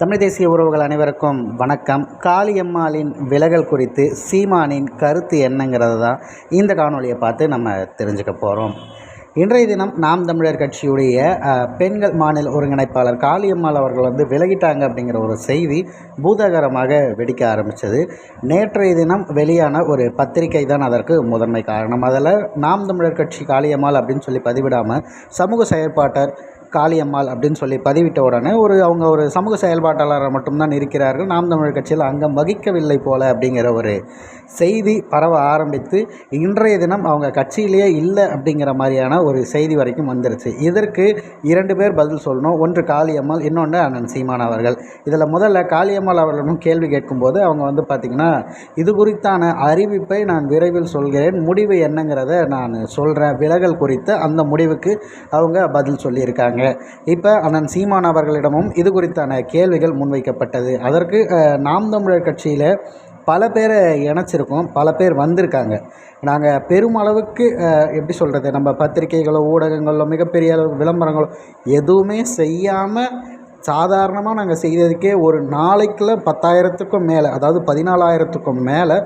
தமிழ் தேசிய உறவுகள் அனைவருக்கும் வணக்கம். காளியம்மாளின் விலகல் குறித்து சீமானின் கருத்து என்னங்கிறது தான் இந்த காணொலியை பார்த்து நம்ம தெரிஞ்சுக்க போகிறோம் இன்றைய தினம் நாம் தமிழர் கட்சியுடைய பெண்கள் மாநில ஒருங்கிணைப்பாளர் காளியம்மாள் அவர்கள் வந்து விலகிட்டாங்க அப்படிங்கிற ஒரு செய்தி பூதாகரமாக வெடிக்க ஆரம்பித்தது நேற்றைய தினம் வெளியான ஒரு பத்திரிகை தான் அதற்கு முதன்மை காரணம். அதில் நாம் தமிழர் கட்சி காளியம்மாள் அப்படின்னு சொல்லி பதிவிடாமல் சமூக செயற்பாட்டர் காளியம்மாள் அப்படின்னு சொல்லி பதிவிட்ட உடனே ஒரு அவங்க ஒரு சமூக செயல்பாட்டாளராக மட்டும்தான் இருக்கிறார்கள். நாம் தமிழர் கட்சியில் அங்கம் வகிக்கவில்லை போல அப்படிங்கிற ஒரு செய்தி பரவ ஆரம்பித்து இன்றைய தினம் அவங்க கட்சியிலேயே இல்லை அப்படிங்கிற மாதிரியான ஒரு செய்தி வரைக்கும் வந்துருச்சு. இதற்கு இரண்டு பேர் பதில் சொல்லணும். ஒன்று காளியம்மாள் இன்னொன்று அண்ணன் சீமான் அவர்கள். இதில் முதல்ல காளியம்மாள் அவர்களிடம் கேள்வி கேட்கும்போது அவங்க வந்து பார்த்திங்கன்னா இது குறித்தான அறிவிப்பை நான் விரைவில் சொல்கிறேன். முடிவு என்னங்கிறத நான் சொல்கிறேன் விலகல் குறித்து அந்த முடிவுக்கு அவங்க பதில் சொல்லியிருக்காங்க. இப்போ அண்ணன் சீமான் அவர்களிடமும் இது குறித்தான கேள்விகள் முன்வைக்கப்பட்டது. அதற்கு நாம் தமிழர் கட்சியில் பல பேரை இணைச்சிருக்கோம் பல பேர் வந்திருக்காங்க. நாங்கள் பெருமளவுக்கு எப்படி சொல்கிறது நம்ம பத்திரிகைகளோ ஊடகங்களோ மிகப்பெரிய அளவு விளம்பரங்களோ எதுவுமே செய்யாமல் சாதாரணமாக நாங்கள் செய்ததுக்கே ஒரு நாளைக்குள்ள பத்தாயிரத்துக்கும் மேலே அதாவது பதினாலாயிரத்துக்கும் மேலே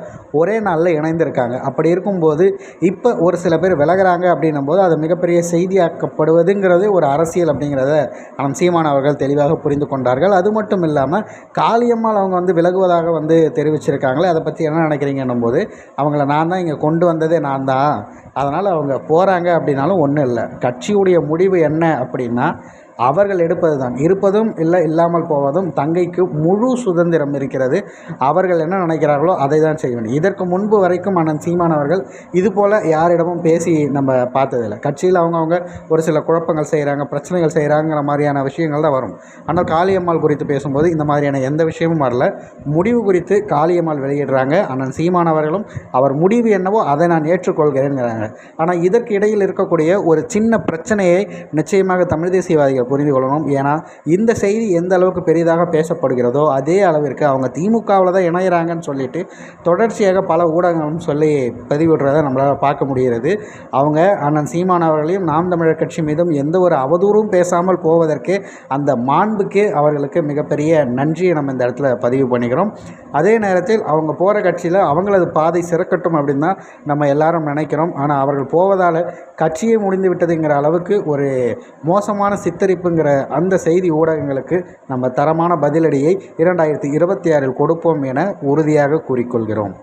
ஒரே நாளில் இணைந்திருக்காங்க. அப்படி இருக்கும்போது இப்போ ஒரு சில பேர் விலகுறாங்க அப்படின்னும் போது அது மிகப்பெரிய செய்தியாக்கப்படுவதுங்கிறது ஒரு அரசியல் அப்படிங்கிறத நம் சீமான் அவர்கள் தெளிவாக புரிந்து கொண்டார்கள். அது மட்டும் இல்லாமல் காளியம்மாள் அவங்க வந்து விலகுவதாக வந்து தெரிவிச்சிருக்காங்களே அதை பற்றி என்ன நினைக்கிறீங்கன்னும் போது அவங்கள நான் தான் இங்கே கொண்டு வந்ததே நான் தான். அதனால் அவங்க போகிறாங்க அப்படின்னாலும் ஒன்றும் இல்லை. கட்சியுடைய முடிவு என்ன அப்படின்னா அவர்கள் எடுப்பது தான் இருப்பதும் இல்லை இல்லாமல் போவதும் தங்கைக்கு முழு சுதந்திரம் இருக்கிறது. அவர்கள் என்ன நினைக்கிறார்களோ அதை தான் செய்ய வேண்டும். இதற்கு முன்பு வரைக்கும் அண்ணன் சீமான் அவர்கள் இது போல் யாரிடமும் பேசி நம்ம பார்த்ததில்லை. கட்சியில் அவங்கவுங்க ஒரு சில குழப்பங்கள் செய்கிறாங்க பிரச்சனைகள் செய்கிறாங்கிற மாதிரியான விஷயங்கள் தான் வரும். ஆனால் காளியம்மாள் குறித்து பேசும்போது இந்த மாதிரியான எந்த விஷயமும் வரல. முடிவு குறித்து காளியம்மாள் வெளியிடுறாங்க. அண்ணன் சீமான் அவர்களும் அவர் முடிவு என்னவோ அதை நான் ஏற்றுக்கொள்கிறேங்கிறாங்க ஆனால் இதற்கு இடையில் இருக்கக்கூடிய ஒரு சின்ன பிரச்சனையை நிச்சயமாக தமிழ் தேசியவாதிகள் புரிந்து கொள்ளணும். ஏன்னா இந்த செய்தி எந்த அளவுக்கு பெரிதாக பேசப்படுகிறதோ அதே அளவிற்கு அவங்க திமுகவில் தான் இணையிறாங்கன்னு சொல்லிட்டு தொடர்ச்சியாக பல ஊடகங்களும் சொல்லி பதிவிடுறதை நம்மளால் பார்க்க முடிகிறது. அவங்க அண்ணன் சீமான் அவர்களையும் நாம் தமிழர் கட்சி மீதும் எந்த ஒரு அவதூறும் பேசாமல் போவதற்கு அந்த மாண்புக்கு அவர்களுக்கு மிகப்பெரிய நன்றியை நம்ம இந்த இடத்துல பதிவு பண்ணிக்கிறோம். அதே நேரத்தில் அவங்க போகிற கட்சியில் அவங்களது பாதை சிறக்கட்டும் அப்படின்னு தான் நம்ம எல்லாரும் நினைக்கிறோம். ஆனால் அவர்கள் போவதால் கட்சியே முடிந்து விட்டதுங்கிற அளவுக்கு ஒரு மோசமான சித்தரி சித்தரிப்புங்கிற அந்த செய்தி ஊடகங்களுக்கு நம்ம தரமான பதிலடியை இரண்டாயிரத்தி இருபத்தி ஆறில் கொடுப்போம் என உறுதியாக கூறிக்கொள்கிறோம்.